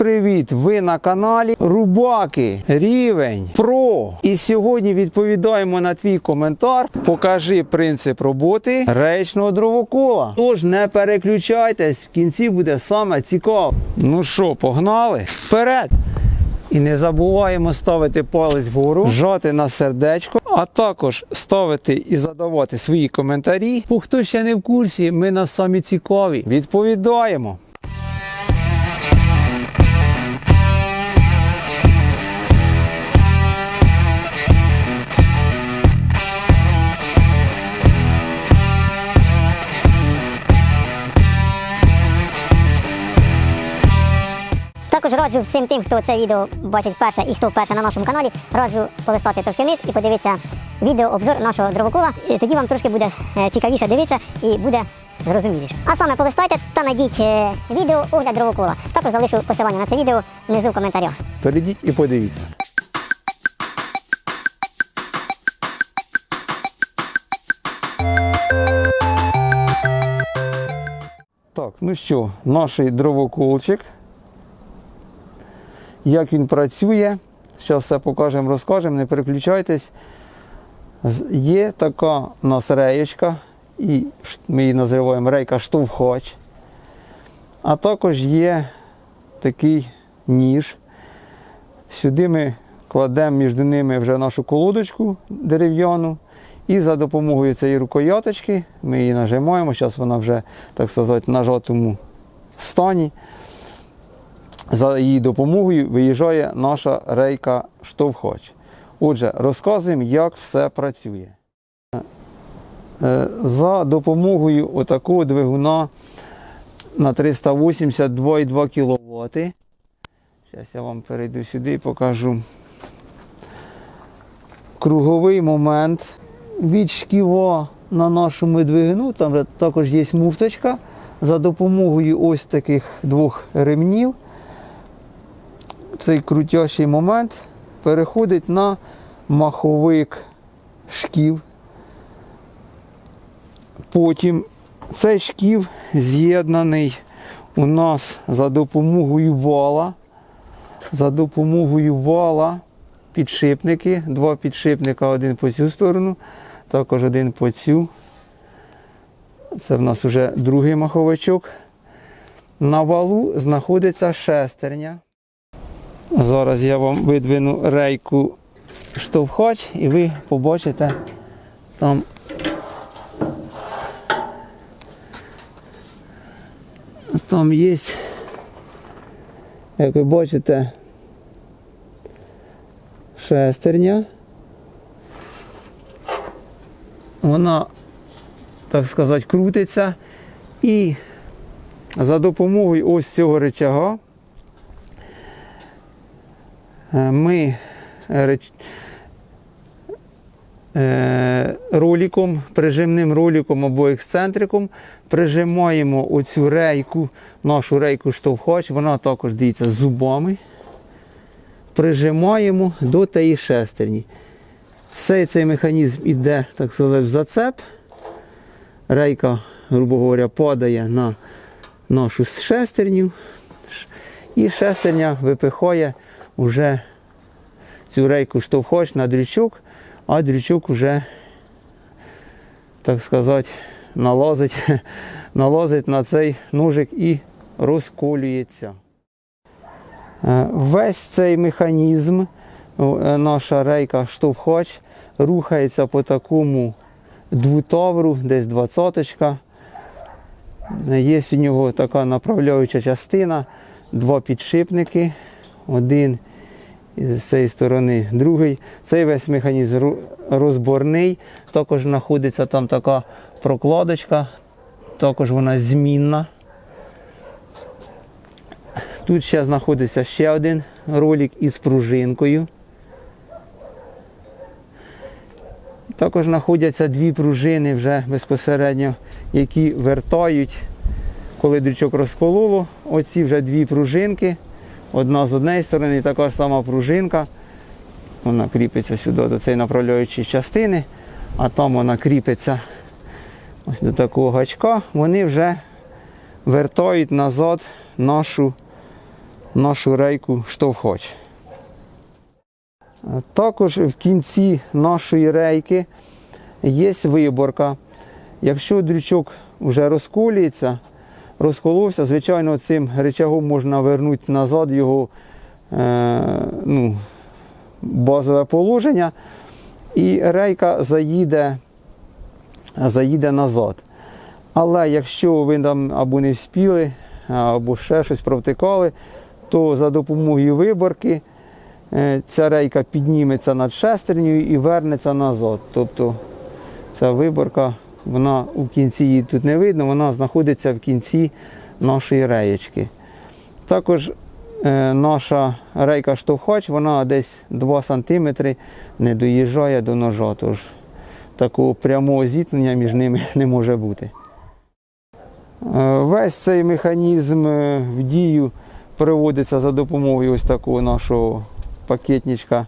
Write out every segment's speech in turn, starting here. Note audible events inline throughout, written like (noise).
Привіт! Ви на каналі Рубаки Рівень Про. І сьогодні відповідаємо на твій коментар. Покажи принцип роботи речного дровокола. Тож не переключайтесь, в кінці буде саме цікаво. Ну що, погнали? Вперед! І не забуваємо ставити палець вгору, жати на сердечко, а також ставити і задавати свої коментарі. Бо хто ще не в курсі, ми на самі цікаві. Відповідаємо. Також раджу всім тим, хто це відео бачить вперше і хто вперше на нашому каналі, раджу полистати трошки вниз і подивитися відео обзор нашого дровокола. І Тоді вам трошки буде е, цікавіше дивитися і буде зрозуміліше. А саме полистайте та найдіть е, відео огляд дровокола. Також залишу посилання на це відео внизу в коментарях. Перейдіть і подивіться. Так, ну що, наш дровоколчик. Як він працює, зараз все покажемо, розкажемо, не переключайтесь. Є така у нас реєчка, і ми її називаємо рейка штовхач. А також є такий ніж. Сюди ми кладемо між ними вже нашу колодочку дерев'яну. І за допомогою цієї рукояточки ми її нажимаємо. Зараз вона вже, так сказати, на жовтому стані. За її допомогою виїжджає наша рейка штовхач. Отже, розказуємо, як все працює. Е, За допомогою отакого двигуна на 382,2 кВт. Зараз я вам перейду сюди і покажу. Круговий момент від шківа на нашому двигуну, там також є муфточка. За допомогою ось таких двох ремнів цей крутящий момент переходить на маховик шків. Потім цей шків з'єднаний у нас за допомогою вала. За допомогою вала підшипники, два підшипника, один по цю сторону, також один по цю. Це в нас вже другий маховичок. На валу знаходиться шестерня. Зараз я вам видвину рейку штовхач і ви побачите там там є, як ви бачите, шестерня. Вона, так сказати, крутиться і за допомогою ось цього рычага Е, ми реч- е, прижимним роликом або ексцентриком прижимаємо оцю рейку, нашу рейку штовхач, вона також дивіться зубами. Прижимаємо до тієї шестерні. Все цей механізм іде, так сказати, в зацеп. Рейка, грубо говоря, падає на нашу шестерню. І шестерня випихає вже цю рейку штовхач на дрючок, а дрючок вже, так сказати, налазить, (laughs) налазить на цей ножик і розколюється. Е, Весь цей механізм, е, наша рейка штовхач, рухається по такому двутавру, десь двадцяточка. Є у нього така направляюча частина, два підшипники, один з цієї сторони другий. Цей весь механізм розборний. Також знаходиться там така прокладочка, також вона змінна. Тут ще знаходиться ще один ролик із пружинкою. Також знаходяться дві пружини вже безпосередньо, які вертають, коли дрючок розкололо. Оці вже дві пружинки. Одна з однієї сторони, і така сама пружинка. Вона кріпиться сюди до цієї направляючої частини, а там вона кріпиться ось до такого гачка. Вони вже вертають назад нашу нашу рейку штовхач. Е, Також в кінці нашої рейки є виборка. Якщо дрючок вже розколюється, розколовся, звичайно, цим рычагом можна вернути назад його е, ну, базове положення, і рейка заїде, заїде назад. Але якщо ви там або не вспіли, або ще щось провтикали, то за допомогою виборки е, ця рейка підніметься над шестернею і вернеться назад. Тобто ця виборка, вона у кінці її тут не видно, вона знаходиться в кінці нашої реєчки. Також е, наша рейка штовхач, вона десь 2 см не доїжджає до ножа, тож такого прямого зіткнення між ними (laughs) не може бути. Е, Весь цей механізм е, в дію приводиться за допомогою ось такого нашого пакетничка,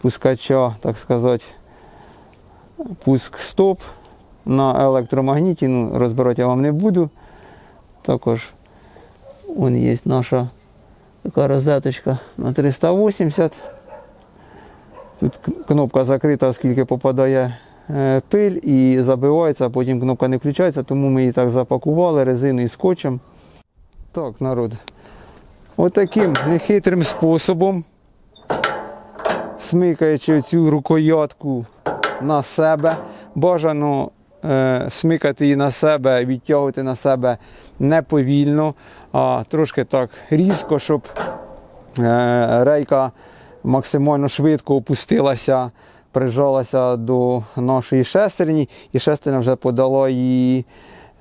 пускача, так сказати, пуск стоп на електромагніті. Ну, розбирати я вам не буду. Також вон є наша така розеточка на 380. Тут кнопка закрита, оскільки попадає е, пиль і забивається, а потім кнопка не включається, тому ми її так запакували резиною і скотчем. Так, народ. Отаким нехитрим способом, смикаючи цю рукоятку на себе, бажано е, смикати її на себе, відтягувати на себе не повільно, а трошки так різко, щоб е, рейка максимально швидко опустилася, прижалася до нашої шестерні, і шестерня вже подала її,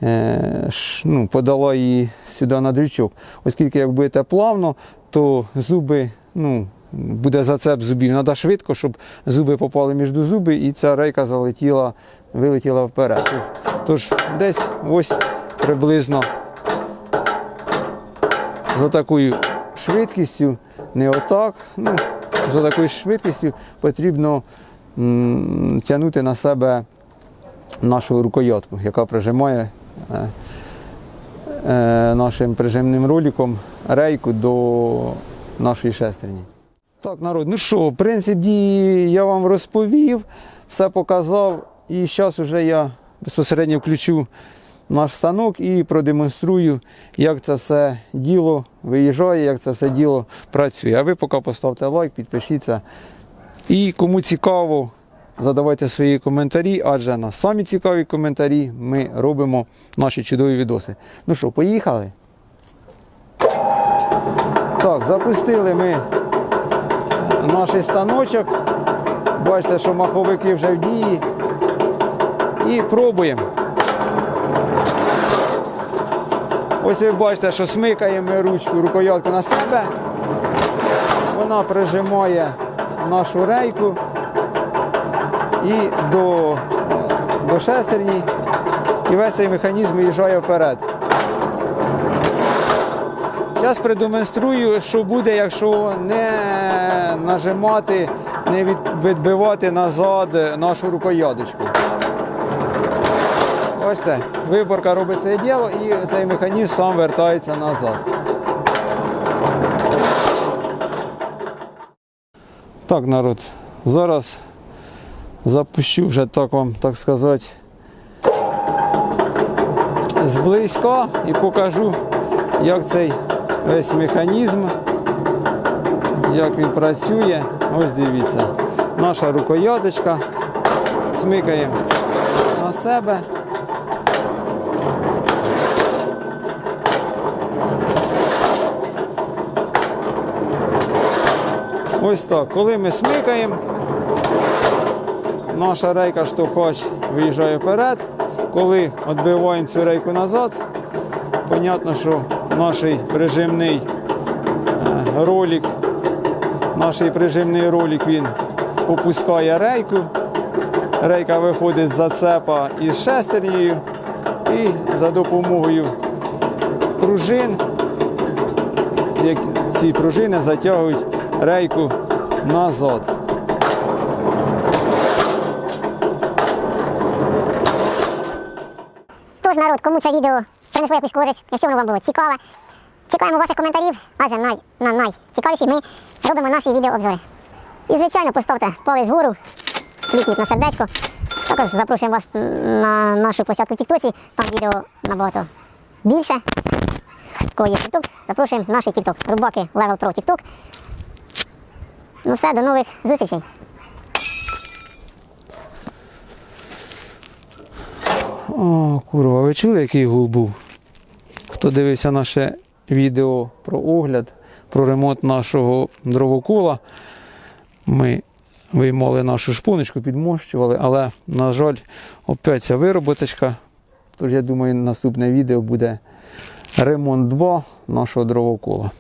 е, ну, подала її сюди на дрючок. Оскільки як будете плавно, то зуби, ну, буде зацеп зубів. Треба швидко, щоб зуби попали між зуби і ця рейка залетіла, вилетіла вперед. Тож десь ось приблизно за такою швидкістю, не отак. Ну, за такою швидкістю потрібно м, тягнути на себе нашу рукоятку, яка прижимає е, е, нашим прижимним роликом рейку до нашої шестерні. Так, народ, ну що, принцип дії я вам розповів, все показав. І зараз вже я безпосередньо включу наш станок і продемонструю, як це все діло виїжджає, як це все діло працює. А ви поки поставте лайк, підпишіться. І кому цікаво, задавайте свої коментарі, адже на самі цікаві коментарі ми робимо наші чудові відоси. Ну що, поїхали? Так, запустили ми наш станочок. Бачите, що маховики вже в дії. І пробуємо. Ось ви бачите, що смикаємо ручку, рукоятку на себе. Вона прижимає нашу рейку і до, е, до шестерні. І весь цей механізм виїжджає вперед. Зараз продемонструю, що буде, якщо не нажимати, не відбивати назад нашу рукояточку. Бачите, виборка робить своє діло і цей механізм сам вертається назад. Так, народ, зараз запущу вже так вам, так сказати, зблизька і покажу, як цей весь механізм, як він працює. Ось дивіться, наша рукояточка, смикаємо на себе. Ось так. Коли ми смикаємо, наша рейка штовхач виїжджає вперед. Коли відбиваємо цю рейку назад, понятно, що наш прижимний е, ролик, наш прижимний ролик він попускає рейку. Рейка виходить з зацепа із шестернею і за допомогою пружин ці пружини затягують рейку назад. Тож, народ, кому це відео принесло якусь користь, якщо воно вам було цікаве, Чекаємо ваших коментарів, адже най, на найцікавіші ми робимо наші відеообзори. І, звичайно, поставте палець вгору, клікніть на сердечко. Також запрошуємо вас на нашу площадку в Тіктоці, там відео набагато більше. Хто є TikTok, запрошуємо наш TikTok. Рубаки Level Pro TikTok. Ну все, до нових зустрічей. О, курва, ви чули, який гул був? Хто дивився наше відео про огляд, про ремонт нашого дровокола, ми виймали нашу шпуночку, підмощували, але, на жаль, опять ця вироботочка. Тож я думаю, наступне відео буде ремонт 2 нашого дровокола.